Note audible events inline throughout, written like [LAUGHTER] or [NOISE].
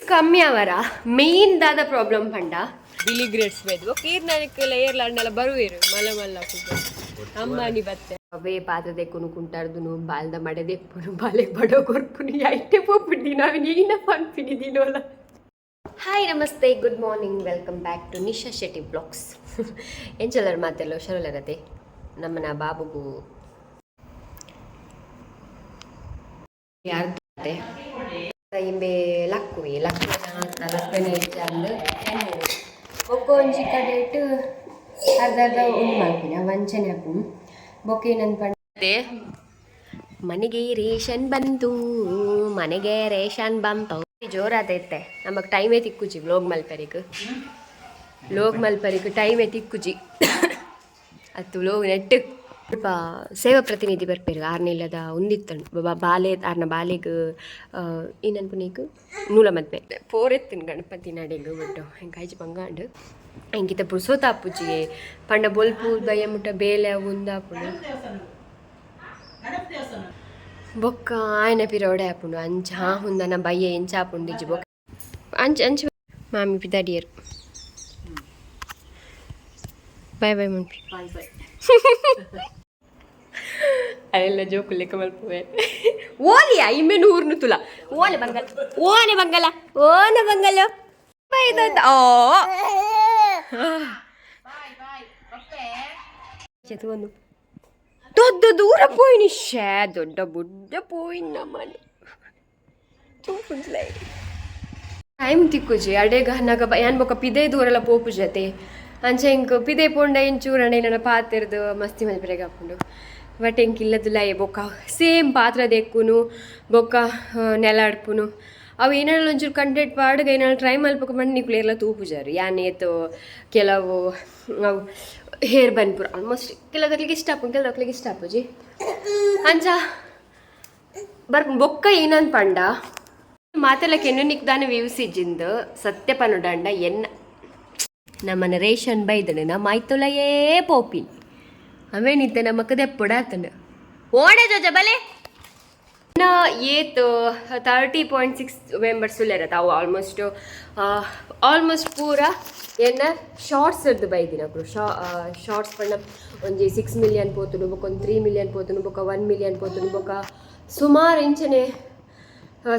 ಕಮ್ಮಿ ಅವರ. ಮೇನ್ ದಾದ ಪ್ರಾಬ್ಲಮ್ ಪಂಡ. ಬಿಳಿ ಗ್ರೇಡ್ಸ್ ಬೇದು ಕೀರ್ನಾನಿಕ್ಕೆಲ್ಲ ಏರ್ಲಾಂಡೆಲ್ಲ ಬರುವೇರು. ಮಲ್ಲ ಮಲ್ಲ ಅಮ್ಮನಿ ಬತ್ತೆ. ಅವೇ ಪಾತ್ರ ದೆಕ್ಕುನು ಕುಂಟಾರ್ದುನು ಬಾಲ್ದ ಮಡದೆ ದೆಪ್ಪುನು ಬಾಲೆ ಬಡೋ ಕೊರ್ಪುನು ಐಟೆ ಪೋಪುಂಡಿ ನಾವು ನೀನ ಪನ್ಪಿನಿದೀನೋಲ್ಲ ಹಾಯ್ ನಮಸ್ತೆ good morning welcome back to Nisha Shetty vlogs ಎಂಚಲರ್ ಮಾತೆಲ್ಲ ಹುಷಾರಲ್ಲರತೆ ನಮ್ಮನ ಬಾಬುಗು. ಯಾರ್ದೆ ಇಂಬೆ ಲಕ್ಕುವಿ ಲಕ್ಕು ಲಕ್ಕನ ಹೆಚ್ಚಂದು ಬೊಕ್ಕ ಒಂಜಿ ಕಡೆ ಇಟ್ಟು ಅರ್ಧ ಅರ್ಧ ಉಂಡು ಮಾಡ್ತೀನಿ ವಂಚನೆ ಹಾಕು ಬೊಕ್ಕ ಏನಂತ ಪಂಡೆ ಮನೆಗೆ ರೇಷನ್ ಬಂತು ಮನೆಗೆ ರೇಷನ್ ಬಂತು. ಜೋರಾದೈತೆ ನಮಗೆ ಟೈಮೇ ತಿಕ್ಕುಜಿ ಲೋಗ್ ಮಲ್ಪರಿಕ್. ಲೋಗ್ ಮಲ್ಪರಿಕ್ ಟೈಮೇ ತಿಕ್ಕುಜಿ [COUGHS] ಅತ್ತು ಲೋಗ್ ನೆಟ್ಟು. ಸ್ವಲ್ಪ ಸೇವಾ ಪ್ರತಿನಿಧಿ ಬರ್ಪೇರು ಆರ್ನಿಲ್ಲದ ಉಂದಿತ್ತಂಡು ಬ- ಬಾಲೆ, ಆರ್ನ ಬಾಲೆಗ್ ಏನನ್ಪು ನೀಕು ನೂಲ ಮದ್ವೆ. ಪೋರೆತ್ತಿನ ಗಣಪತಿ ನಡೆಗ್ ಬಿಟ್ಟು ಹೆಂಗೆ ಕಾಯ್ಜಿ ಬಂಗಾಂಡು. ಹೆಂಗಿತ ಅಪ್ಪುಜಿಗೆ ಪಂಡ ಬೊಲ್ಪು ದಯ ಮುಟ್ಟ ಬೇಲೆ ಉಂದಾಪುಡು ಬೊಕ್ಕ ಆಯ್ನ ಪಿರೋಡೆ ಆಪುಂಡು ಅಂಚ, ಹಾ, ಹುಂದನ ಬಯ್ಯ, ಎಂಚ ಆಪುಂಡಿಜಿ ಬೊಕ್ಕ. ಅಂಚ ಅಂಚ. ಮಾಮಿ ಪಿದಾಡಿಯರು. ಬಾಯ್ ಬಾಯ್ ಮಮ್ಮಿ ಬಾಯ್ ಬಾಯ್ ಅಲ್ಲೆಲ್ಲ ಜೋಕುಲ್ಲೆ ಕಮಲ್ಪುವೆ ಓಲಿ ಐಮೆ ನೂರ್ನು ತುಲ. ಓಲೆ ಬಂಗಲ. ಓನೆ ಬಂಗಲ. ಓನೆ ಬಂಗಲ. ಬೈ ದಂತ ಓ ಚತುವನು. ದೊಡ್ಡ ದೂರ ಪೋಯಿನಿ ಶೇ ದೊಡ್ಡ ಬುಡ್ಡ ಪೋಯಿನ್ ನಮ್ಮನೆ. ತೂಪುಂಡ್ಲೈ ಟೈಮ್ ತಿಕ್ಕುಜಿ ಅಡೆಗ ನಗ ಯಾನ್ ಬೊಕ ಪಿದೇ ದೂರಲ್ಲ ಪೋಪು ಜತೆ. ಅಂಚೆ ಎಂಕ್ ಪಿದೆ ಪೋಂಡ ಇಂಚೂರಣ ನನ್ನ ಪಾತ್ರೆದು ಮಸ್ತಿ ಮಲ್ಪರೆಗ ಹಾಕೊಂಡು ಬಟ್ ಇಂಕ್ ಇಲ್ಲದಿಲ್ಲ ಏ ಬೊಕ್ಕ. ಸೇಮ್ ಪಾತ್ರ ದೆಕ್ಕುನು ಬೊಕ್ಕ ಆ, ನೆಲ ಅಡ್ಪುನು ಅವು ಏನಾದ್ರು ಒಂಚೂರು ಕಂಟೆಂಟ್ ಪಾಡ್ಗ ಏನಾದ್ರು ಟ್ರೈ ಮಲ್ಪಕ ಮಾಡಿ ನಿಕ್ಲು ಎಲ್ಲ ತೂಪು ಪೂಜಾರು ಯಾನ್ ಕೆಲವು ಅವು ಹೇರ್ ಬನ್ಪುರ. ಆಲ್ಮೋಸ್ಟ್ ಕೆಲವಕ್ಕೆ ಇಷ್ಟ ಆಪು ಕೆಲವಕ್ಕೆ ಇಷ್ಟ ಆಪುಜಿ ಅಂಚ ಬರ್ ಬೊಕ್ಕ ಏನಂದ್ ಪಂಡ? ಮಾತೆಲ್ಲ ಕೆನ್ನು ನಿಕ್ದಾನ ವ್ಯೂಸ್ ಇಜ್ಜಿಂದು ಸತ್ಯ ಪನುಡಂಡ ಎನ್ನ ನಮ್ಮನ ರೇಷನ್ ಬೈದನು ನಮ್ಮ ಮೈತುಲಯೇ ಪೋಪಿನ್. ಅವೇನಿತ್ತ ನಮ್ಮ ದೆಪ್ಪುಡಾತನು ಓಡೆ ಜೋಜ ಬಲೆ. ಇನ್ನ ಏತ್ ತರ್ಟಿ ಪಾಯಿಂಟ್ ಸಿಕ್ಸ್ ಮೆಂಬರ್ಸ್ ಇರತ್ತೆ ತಾವು ಆಲ್ಮೋಸ್ಟ್ ಆಲ್ಮೋಸ್ಟ್ ಪೂರ ಎನ್ನ ಶಾರ್ಟ್ಸ್ ಇರ್ದು ಬೈದಿನ ಶಾ ಶಾರ್ಟ್ಸ್ ಪಂಡ ಒಂಜಿ ಸಿಕ್ಸ್ ಮಿಲಿಯನ್ ಪೋತುನು ಬೊಕ್ಕ ಒಂದು ತ್ರೀ ಮಿಲಿಯನ್ ಪೋತುನು ಬೊಕ್ಕ ಒನ್ ಮಿಲಿಯನ್ ಪೋತುನು ಬೊಕ್ಕ ಸುಮಾರು ಇಂಚನೆ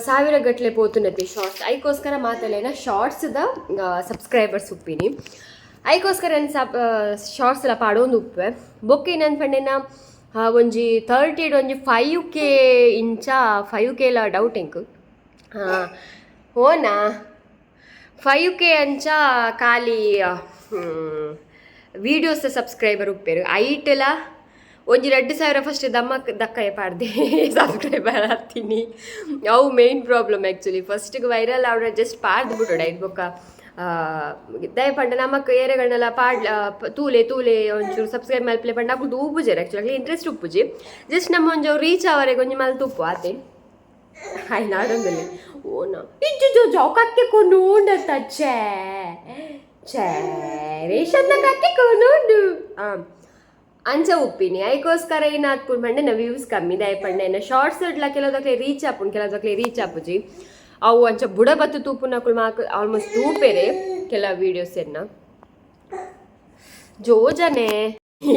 ಸಾವಿರ ಗಟ್ಟಲೆ ಪೋತುನತಿ ಶಾರ್ಟ್ಸ್ ಐಕೋಸ್ಕರ ಮಾತಲ್ಲೇನ ಶಾರ್ಟ್ಸ್ದ ಸಬ್ಸ್ಕ್ರೈಬರ್ಸ್ ಉಪ್ಪಿನಿ. ಐಕೋಸ್ಕರ ಏನು ಸಬ್ ಶಾರ್ಟ್ಸ್ ಎಲ್ಲ ಪಾಡೊಂದು ಉಪ್ಪೆ ಬುಕ್ ಇನ್ನೊಂದು ಪಂಡೇನ ಒಂಜಿ ತರ್ಟಿಡ್ ಒಂಜಿ ಫೈವ್ ಕೆ ಇಂಚ ಫೈವ್ ಕೆ ಎಲ್ಲ ಡೌಟ್ ಎಂಕು ಓನಾ? ಫೈವ್ ಕೆ ಅಂಚ ಖಾಲಿ ವೀಡಿಯೋಸ್ ಸಬ್ಸ್ಕ್ರೈಬರ್ ಉಪ್ಪೇರು. ಐಟೆಲ್ಲ ಒಂಜಿ ಎರಡು ಸಾವಿರ ಫಸ್ಟ್ ದಮ್ಮಕ್ ದಕ್ಕಯ್ಯ ಪಾಡ್ದೆ. [LAUGHS] ಸಬ್ಸ್ಕ್ರೈಬರ್ ಹತ್ತೀನಿ ಅವು ಮೇನ್ ಪ್ರಾಬ್ಲಮ್ ಆ್ಯಕ್ಚುಲಿ ಫಸ್ಟಿಗೆ ವೈರಲ್ ಅವ್ರ ಜಸ್ಟ್ ಪಾಡ್ದು ಬಿಟ್ಟೋಡ ಇದು ಬೊಕ್ಕ ದಯ ಪಂಡ ನಮಕ್ ಏರೆಗಳನ್ನೆಲ್ಲ ಪಾಡ್ ಆ, ಪ- ತೂಲೆ ತೂಲೆ ಒಂಚೂರು ಸಬ್ಸ್ಕ್ರೈಬ್ ಮಲ್ಪಲೆ ಪಂಡ ಅಕ್ಕುದು ಉಪ್ಪುಜರ್ ಆ್ಯಕ್ಚುಲಿ ಇಂಟ್ರೆಸ್ಟ್ ಉಪ್ಪುಜಿ. ಜಸ್ಟ್ ನಮ್ಮ ಒಂಜು ರೀಚ್ ಅವರೆಗೆ ಒಂಜಿ ಮಲ್ತು ಉಪ್ಪು ಆತೆ. ಹಾಯ್ ನಾಡೊಂದಲ್ಲಿ ಓನ ಇಜ್ಜು ಜೋ ಜೋ ಕತ್ತೆ ಕೊಂಡೋಂಡತ್ತ ಛೇ. ಛೇ ರೇಷನ್ನ ಕತ್ತೆ ಕೊಂಡೋಂಡು ಹಾಂ ಅಂಚ ಉಪ್ಪಿನಿ. ಐಕೋಸ್ಕರ ಏನಾತ್ಪುಂಡು ಪಂಡೆ ನಾ ವ್ಯೂಸ್ ಕಮ್ಮಿ. ದಯ ಪಂಡೆ ಶಾರ್ಟ್ಸ್ ಇಡ್ಲ, ಕೆಲವದಕ್ಲೆ ರೀಚ್ ಆಪುಂಡು ಕೆಲವದಕ್ಲೆ ರೀಚ್ ಆಪುಜಿ ಅವು ಅಂಚ ಬುಡ ಬತ್ತು ತೂಪು ನಕುಲು ಮಾಕು ಆಲ್ಮೋಸ್ಟ್ ತೂಪೆರೆ, ಕೆಲ ವೀಡಿಯೋಸ್ ಎನ್ನ. ಜೋಜನೆ.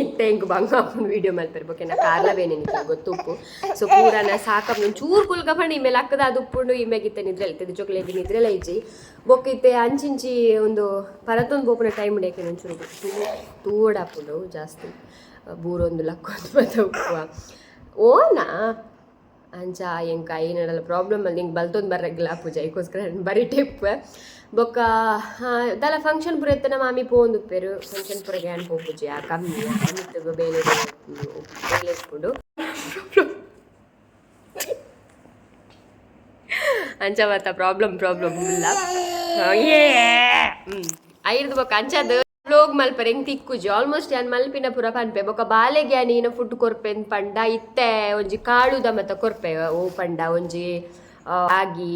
ಇತ್ತೆ ಇಂಕ್ ಬಂಗ ಹಾಕೊಂಡು ವಿಡಿಯೋ ಮಲ್ಪಿರ್ಬೇಕು ನಾ ಕಾರ್ಲವೇನೆ ಗೊತ್ತು ಗೊತ್ತುಪ್ಪು ಸೊ ಪೂರನ ಸಾಕಪ್ಪ ಚೂರು ಕುಲ್ಕ ಪಂಡ ಇಮೇಲೆ ಅಕ್ಕದ ಅದು ಉಪ್ಪುಂಡು ಇಮ್ಮೆಗಿತ್ತೆ ನಿದ್ರೆ ಇರ್ತದೆ ಜೊಕ್ಲೇಗಿ ನಿದ್ರೆಲ್ಲ ಇಜ್ಜಿ. ಬೊಕ್ಕಿತ್ತೆ ಅಂಚಿಂಚಿ ಒಂದು ಪರತೊಂದು ಬೋಪುನ ಟೈಮ್ ಡೇಕೆ ಒಂಚೂರು ತೂ ತೂಡಾಪುಂಡು ಜಾಸ್ತಿ. ಬೂರೊಂದು ಲಕ್ಕೊಂದು ಮತ್ತೆ ಉಪ್ಪು ಓನಾ? ಅಂಚ ಎಂಕ ಏನಡಲ್ಲ ಪ್ರಾಬ್ಲಮ್ ಅಲ್ಲಿ ಹಿಂಗೆ ಬಲ್ತೊಂದು ಬರ್ರಗಿಲ್ಲ ಪೂಜೆ. ಇದಕ್ಕೋಸ್ಕರ ಬರೀ ಟಿಪ್ ಬೊಕ್ಕ ದಲ ಫಂಕ್ಷನ್ ಪುರ ಎತ್ತನ ಮಾಮಿ? ಪೋಂದು ಫಂಕ್ಷನ್ ಪುರಗೆ ಗ್ಯಾನ್ ಪೋ ಪೂಜೆ. ಕಮ್ಮಿ. ಅಮಿತ್ತು ಬೇಲೆ ಬೇಲೆ ಇಟ್ಕೊಂಡು. ಅಂಚ ಮತ್ತ ಪ್ರಾಬ್ಲಮ್ ಪ್ರಾಬ್ಲಮ್ ಇಲ್ಲ. ಏ ಹ್ಞೂ ಐರ್ದು ಬೊಕ್ಕ ಅಂಚದು ಲೋಗ್ ಮಲ್ಪರೆಂಗ್ ತಿಕ್ಕುಜಿ. ಆಲ್ಮೋಸ್ಟ್ ಯಾನ್ ಮಲ್ಪಿನ ಪುರ ಪನ್ಪೆ. ಬೊಕ ಬಾಲೆಗೆ ನೀನ ಫುಡ್ ಕೊರ್ಪೆನ್ ಪಂಡ ಇತ್ತೆ. ಒಂಜಿ ಕಾಳುದ ಮತ್ತ ಕೊರ್ಪೆ. ಓ ಪಂಡ, ಒಂಜಿ ಆಗಿ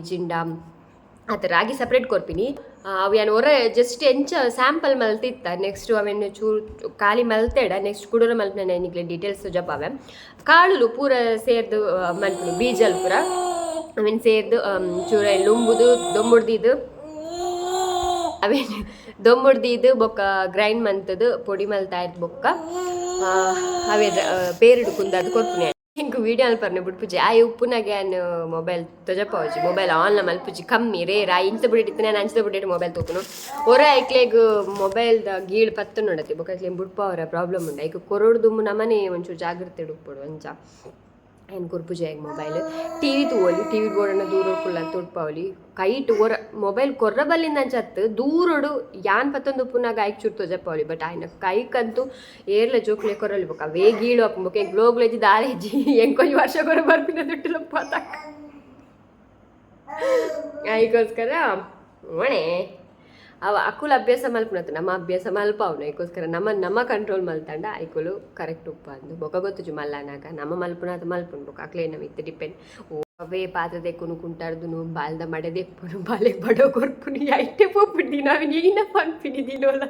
ಇಜಿಂಡ ಆತ ರಾಗಿ ಸಪ್ರೇಟ್ ಕೊರ್ಪಿನಿ. ಅವು ಯಾನ್ ಹೊರ ಜಸ್ಟ್ ಎಂಚ ಸ್ಯಾಂಪಲ್ ಮಲ್ತಿತ್ತ. ನೆಕ್ಸ್ಟ್ ಅವೆನ್ ಚೂರು ಖಾಲಿ ಮಲ್ತೇಡ. Next ಕುಡೂರ ಮಲ್ಪಿನ ನೆನಿಗ್ಲೆ details ಜಪಾವೆ. ಕಾಳುಲು ಪೂರ ಸೇರ್ದು ಮಲ್ಪಿನಿ ಬೀಜಲ್ ಪೂರ. ಅವೇನು ಸೇರ್ದು ಚೂರ ಲುಂಬುದು ದೊಂಬುಡ್ದಿದ್ದು ಅವೇನು ದೊಂಬುಡ್ದಿದ್ದು ಬೊಕ್ಕ ಗ್ರೈಂಡ್ ಮಂತದ್ದು ಪೊಡಿ ಮಲ್ತಾ ಇದ್ದು ಬೊಕ್ಕ. ಅವೇ ಕುಂದ ಕುಂದದು ಕೊರ್ಪುನೆ ಹಿಂಗೆ ವಿಡಿಯೋ ಅಲ್ಪರ್ನೆ ಬಿಟ್ಪುಜಿ ಆ ಉಪ್ಪುನಾಗೆ ನಾನು ಮೊಬೈಲ್ ತೊಜಪ್ಪವಜಿ, ಮೊಬೈಲ್ ಆನ್ಲ ಮಲ್ಪುಜಿ ಕಮ್ಮಿ, ರೇ, ರಾ, ಇಂತ ಬಿಡಿಟ್ಟು ನಾನು ಅಂಚದ ಬಿಡಿಟ್ಟು ಮೊಬೈಲ್ ತೊಕೊನು. ಹೊರ ಐಕ್ಲೇಗ ಮೊಬೈಲ್ದ ಗೀಳ್ ಪತ್ತು ನೋಡತ್ತೆ. ಬೊಕ್ಕ ಬಿಡ್ಪ ಅವರ ಪ್ರಾಬ್ಲಮ್ ಉಂಡ. ಈಗ ಕೊರೋಡ್ ದುಮ್ಮು ನಮ್ಮನೆ ಒಂಚೂರು ಜಾಗ್ರತೆ ಇಡುಪ್ಪಡು ಅಂಚ ಏನು ಕುರ್ಪುಜೆ ಮೊಬೈಲ್ ಟಿ ವಿ ತೂವಲಿ ಟಿ ವಿ ಬೋರ್ಡನ್ನು ದೂರ ಕುಲ್ಲ ತುಡ್ಪಾವಲಿ ಕೈಟ್ ಒರ ಮೊಬೈಲ್ ಕೊರ್ರಬಲ್ಲಿಂದ ಚತ್ತು ದೂರಡು ಯಾನ್ ಪತ್ತೊಂದು ಪುನಾಗ ಐಕ್ ಚುರ್ತೋ ಜಪ್ಪಾವಲಿ ಬಟ್ ಆಯ್ನ ಕೈಕಂತೂ ಏರ್ಲ ಜೋಕ್ಲೆ ಕೊರಲಿ ಬೊಕ. ವೇ ಗೀಳು ದಾರಿ ಗ್ಲೋಗ್ಲೆಜಿ ದಾಳೆಜಿ ಕೊಂಚ ವರ್ಷ ಕೊರ ಬರ್ಪಿನ ದುಟ್ಟಿಲಪ್ಪ ಅದಕ್ಕೋಸ್ಕರ [LAUGHS] ಒಣೆ ಅವ ಅಕುಲ್ ಅಭ್ಯಾಸ ಮಲ್ಪುನತ್ತು ನಮ್ಮ ಅಭ್ಯಾಸ ಮಲ್ಪ ಅವನು ಏಕೋಸ್ಕರ ನಮ್ಮ ನಮ್ಮ ಕಂಟ್ರೋಲ್ ಮಲ್ತಂಡ ಐಕುಲು ಕರೆಕ್ಟ್ ಉಪ್ಪ ಅಂದು. ಬೊಕ ಗೊತ್ತುಜು ಮಲ್ಲನಾಗ, ನಮ್ಮ ಮಲ್ಪುನಾಥ ಮಲ್ಪುನ್. ಬೊಕ ಅಕ್ಲೇ ನಮ್ಮ ಇತ್ತು ಡಿಪೆಂಡ್ ಅವೇ ಪಾತ್ರೆ ಕುನು ಕುಂಟಾಡ್ದು ಬಾಲ್ದ ಮಡೆ ದೆಪ್ಪನು ಬಾಲೆ ಬಡೋ ಕೊರ್ಪುನಿ ಐಟೆ ಪೋಗ್ಬಿಟ್ಟು ನಾವು ನೀನ ಪನ್ಪಿನಿ ನಿಗ್ಲೇಗೆ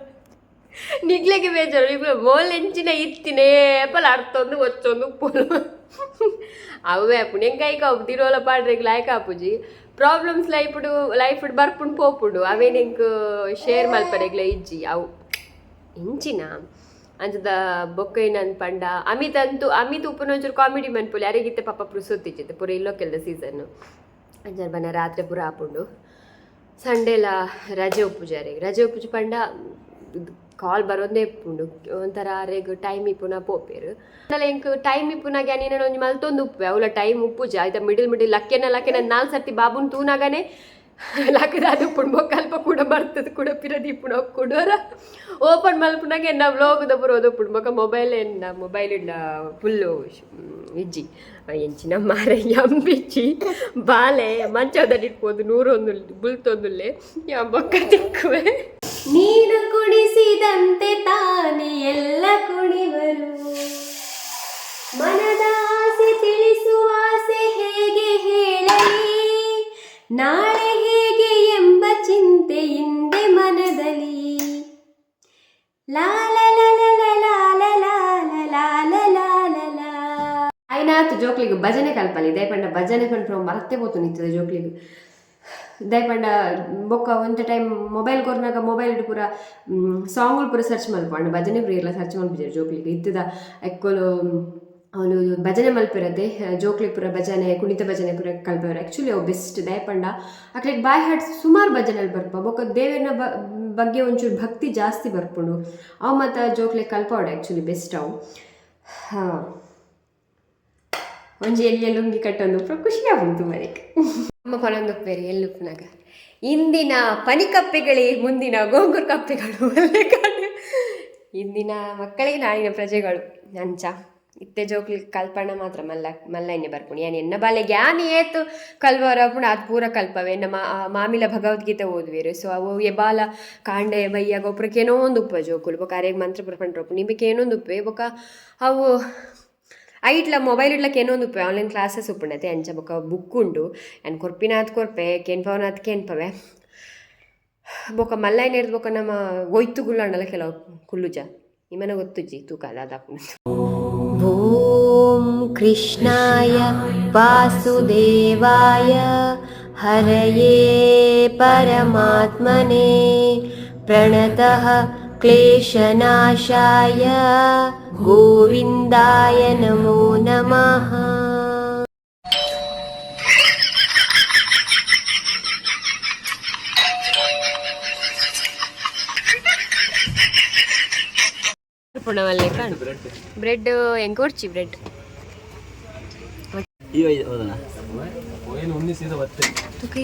ನಿಗ್ಲೆಗೆ ಬೇಜಾರು ಈಗಲೂ ಮೋಲೆಂಚಿನ ಇತ್ತಿನೇ, ಪಲ ಅರ್ಥೊಂದು ಒಚ್ಚೊಂದು, ಪೋಲು. ಅವೇ ಪುಣ್ಯಂಕಾಯ್ಕ ದಿರೋಲ ಪಾಡ್ರಿಗೆ ಲಾಯ್ಕ ಪೂಜಿ ప్రాబ్లమ్స్ లై ఇప్పుడు లైఫ్ ಬರ್ಪುಂಡು ಪೋಪುಡು ಅವೇ ನಿಂಕ್ ಶೇರ್ ಮಲ್ಪರೆಗ್ಲ ಇಜ್ಜಿ ಅವು ಇಂಚಿನ ಅಂಚದ ಬೊಕ್ಕೈನನ್ ಪಂಡ ಅಮಿತ್ ಅಂತೂ ಅಮಿತ್ ಉಪ್ಪುನ ಒಂಚೂರು ಕಾಮಿಡಿ ಮನ್ಪುಲಿ ಯಾರಿಗಿತ್ತೆ ಪಾಪ ಪುರುಸೊತ್ತಿಚ್ಚಿತ್ತೆ ಪೂರ ಇಲ್ಲೋಕೆಲ್ದ ಸೀಸನ್ನು ಅಂಚನ ಬನ್ನ ರಾತ್ರಿ ಪೂರ ಆಪುಂಡು ಸಂಡೇಲ ರಜೆ ಉಪ್ಪುಜಾರಿಗೆ ರಜೆ ಉಪ್ಪುಜಿ ಪಂಡ ಕಾಲ್ ಬರೋದೇ ಇಪ್ಪುಂಡು ಒಂಥರ ರೇಗ್ ಟೈಮ್ ಇಪ್ಪುನ ಪೋಪೇರು. ಅಲ್ಲ ಹೆಂಗ್ ಟೈಮ್ ಇಪ್ಪುನಾಗ ನೀನು ಒಂಜಿ ಮಲ್ತೊಂದು ಉಪ್ಪು. ಅವಳ ಟೈಮ್ ಉಪ್ಪುಜ ಆಯ್ತಾ ಮಿಡಿಲ್ ಮಿಡಿಲ್ ಲಕ್ಕೆನ ಲಕ್ಕೆನ ನಾಲ್ ಸರ್ತಿ ಬಾಬುನ್ ತೂನಾಗನೆ [LAUGHS] ಲಕ್ಕದ ಅದು ಉಪ್ಪುಂಡು ಬೊಕ್ಕಲ್ಪ ಕೂಡ ಬರ್ತದೆ ಕೂಡ ಪಿರದಿ ಇಪ್ಪುಣ ಕೊಡೋರ ಓಪನ್ ಮಲ್ಪುನಾಗ ಎನ್ನ ವ್ಲೋಗದ ಬರೋದು ಉಪ್ಪುಂಡು ಬೊಕ್ಕ ಮೊಬೈಲ್ ಎನ್ನ ಮೊಬೈಲ್ ಇಡ್ಲ ಫುಲ್ಲು ಇಜ್ಜಿ. ಎಂಚಿನ ಮಾರ ಎಂಬಿಚ್ಚಿ ಬಾಲೆ, ಮಂಚದಲ್ಲಿ ಇಟ್ಬೋದು ನೂರೊಂದು ಬುಲ್ತೊಂದುಲ್ಲೆ. ಬೊಕ್ಕ ತಿಕ್ಕುವೆ. ನೀನು ಕುಡಿಸಿದಂತೆ ತಾನೇ ಎಲ್ಲ ಕುಡಿವರು ಮನದ ಆಸೆ ತಿಳಿಸುವ ಆಸೆ ಹೇಗೆ ಹೇಳಲಿ? ನಾಳೆ ಹೇಗೆ ಎಂಬ ಚಿಂತೆ ಹಿಂದೆ ಮನದಲ್ಲಿ. ಲಾಲ ಆಯ್ನಾತು ಜೋಕ್ಲಿಗೆ ಭಜನೆ ಕಲ್ಪಲಿ ದಯಪಂಡ ಭಜನೆ ಕಂಡ್ರೆ ಮರತ್ತೆ ಹೋತು ನಿಂತದೆ ಜೋಕ್ಲಿಗೆ. ದಯಪಂಡ ಬೊಕ್ಕ ಒಂದು ಟೈಮ್ ಮೊಬೈಲ್ ಕೊರ್ನಾಗ ಮೊಬೈಲ್ ಇಟ್ಟು ಪೂರ ಸಾಂಗ್ ಪೂರ ಸರ್ಚ್ ಮಲ್ಪಂಡ ಭಜನೆ ಪೂರ ಸರ್ಚ್ ಮಲ್ಪಿದ್ದಾರೆ ಜೋಕ್ಲಿಗೆ ಇತ್ತದ ಎಕ್ಕೋಲು ಅವನು ಭಜನೆ ಮಲ್ಪಿರತ್ತೆ ಜೋಕ್ಲಿ ಪೂರ ಭಜನೆ, ಕುಣಿತ ಭಜನೆ ಪುರ ಕಲ್ಪವ್ರು. ಆ್ಯಕ್ಚುಲಿ ಅವು ಬೆಸ್ಟ್ ದಯಪಂಡ. ಅಕ್ಲಿಗೆ ಬಾಯ್ ಹಾಟ್ ಸುಮಾರು ಭಜನೆಯಲ್ಲಿ ಬರ್ಪ. ಬೊಕ್ಕ ಬ, ಬಗ್ಗೆ ಒಂಚೂರು ಭಕ್ತಿ ಜಾಸ್ತಿ ಬರ್ಪುಂಡು. ಅವು ಮತ್ತು ಜೋಕ್ಲೆ ಕಲ್ಪವಡ ಆ್ಯಕ್ಚುಲಿ ಬೆಸ್ಟ್ ಅವು. ಹಾಂ. ಒಂಜಿ ಎಲ್ಲಿ ಲುಂಗಿ ಕಟ್ಟೊಂದು ಖುಷಿ ಆಗುಂಟು ಮನೆಗೆ. ಅಮ್ಮ ಪನೊಂದಕ್ಕೆ ಬೇರೆ ಎಲ್ಲುಪ್ಪನಾಗ ಇಂದಿನ ಪನಿಕಪ್ಪೆಗಳೇ, ಮುಂದಿನ ಗೋಂಗೂರು ಕಪ್ಪೆಗಳು. ಇಂದಿನ ಮಕ್ಕಳಿಗೆ ನಾಳಿನ ಪ್ರಜೆಗಳು. ಅಂಚ. ಇತ್ತೆ ಜೋಕ್ಲಿ ಕಲ್ಪಣ ಮಾತ್ರ ಮಲ್ಲ, ಮಲ್ಲಯ್ಯನೆ ಬರ್ಪುಣಿ. ಯಾನ್ ಎನ್ನ ಬಾಲೆ ಜ್ಞಾನಿ ಏತು. ಕಲ್ವರ ಪುಣ, ಅದು ಪೂರ ಕಲ್ಪವೆ. ನಮ್ಮ ಮಾಮಿಲ ಭಗವದ್ಗೀತೆ ಓದ್ವಿರು. ಸೊ ಅವು ಎಬಾಲ ಕಾಂಡೆ, ಬಯ್ಯ ಗೊಬ್ಬರಕ್ಕೇನೋ ಒಂದು ಉಪ್ಪ ಜೋಕುಲು ಬೊಕ ಅರೆಗೆ ಮಂತ್ರ ಪುರಪಂಡ್ರೊಪ್ಪು. ನಿಮಗೆ ಏನೊಂದು ಉಪ್ಪೆ ಬೊಕ, ಅವು ಐಟ್ಲ ಮೊಬೈಲ್ ಇಡ್ಲಕ್ಕೆ ಏನೋ ಒಂದು ಆನ್ಲೈನ್ ಕ್ಲಾಸಸ್ ಉಪ್ಪಣತೆ ಅಂಚ ಬೊಕ ಬುಕ್ ಉಂಡು. ಆ್ಯಂಡ್ ಕೊರ್ಪಿನಾಥ್ ಕೊರ್ಪೆ, ಕೆನ್ ಕೇನ್ಪವೆ ಬೊಕ ಮಲ್ಲ ಹಿಡ್ದು ಬೊಕ ನಮ್ಮ ಒಯ್ತು ಗುಲ್ಲಣ್ಣಲ್ಲ ಕೆಲವು ಕುಲ್ಲುಜ. ನಿಮ್ಮನ ಗೊತ್ತುಜ್ಜಿ ತೂಕ ಅದಾದ ಓಂ ಕೃಷ್ಣಾಯ ವಾಸುದೇವಾಯ. ಹರಯೇ ಪರಮಾತ್ಮನೇ. ಪ್ರಣತಃ क्लेशनाशाय गोविन्दाय नमो नमः ಪುಣವಲ್ಲೇ ಕಾಣು ಬ್ರೆಡ್ ಹೆಂಗೆ ಕೊಡ್ಚಿ ಬ್ರೆಡ್ ಈಗ ಹೌದಣ್ಣ ಏನು ಉನ್ನಿ ಸೀದಾ ಮತ್ತೆ ತುಕಿ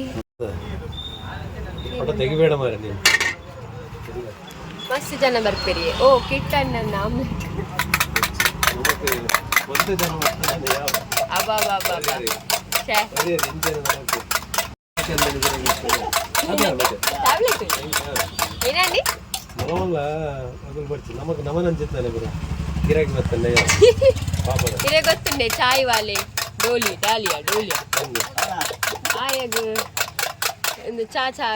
ಫೋಟೋ ತೆಗಿಬೇಡ ಮಾರೆ ನೀನು ಮಸ್ತ್ ಜನ ಬರ್ತೀರಿ ಓ ಕಿಟ್ ಅಣ್ಣನ ಆಮ್ಲೆಟ್ ಅಬ್ಬಾ ಅಬ್ಬಾ ಛೇ ಟ್ಯಾಬ್ಲೆಟ್ ಏನಂడి ನಮಲ್ಲ ಅದನ್ನ ಬರ್ತಿ ನಮಗೆ ನಮನ ಅಂಜಿತ್ತಾನೆ ಗುರು ಗಿರಾಕಿ ಬರ್ತಲ್ಲ ಇರೇ ಗೊತ್ತುಂಡೆ ಚಾಯ್ ವಾಲೆ ಡೋಲಿ ಡಾಲಿಯಾ ಡೋಲಿಯಾ ಆಯ ಗುರು ಒಂದು ಚಾ ಚಾ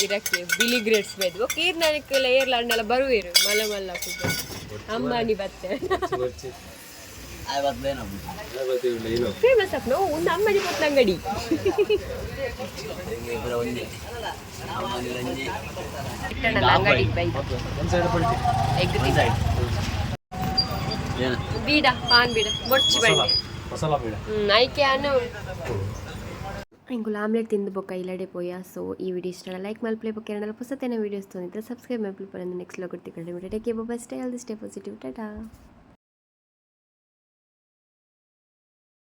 ಗಿರಕ್ಕೆ ಬಿಲಿ ಗ್ರೇಡ್ಸ್ ಬೇದು ಕೀರ್ ನನಕ್ಕೆಲ್ಲ ಏರ್ಲ ಅಣ್ಣೆಲ್ಲ ಬರುವೇರು ಮಲ್ಲ ಮಲ್ಲ ಕೂತು ಅಂಬಾನಿ ಬತ್ತೆ. ಫೇಮಸ್ ಅಪ್ಪ ಒಂದು ಅಂಬಾನಿ ಪೊಟ್ಲ ಅಂಗಡಿ. ಅಂಗಡಿ ಎಗ್ ಬೀಡ ಪಾನ್ ಬೀಡ ಬೊಚ್ಚಿ ಬಂಡೆ ಮಸಾಲ ಬೇಡ. ಹ್ಮ್ ಐಕೆ ಅನ್ನು ఇంకో ఆమ్లెట్ తిందుబొక్క ఇలాడే పోయా సో ఈ వీడియో ఇష్టం లైక్ మళ్ళీ ప్లే బొక్క రెండు పుస్తకైన వీడియోస్ తో సబ్స్క్రైబ్ మళ్ళీ నెక్స్ట్ లో కొట్టి ఇక్కడ take best all the stay positive tata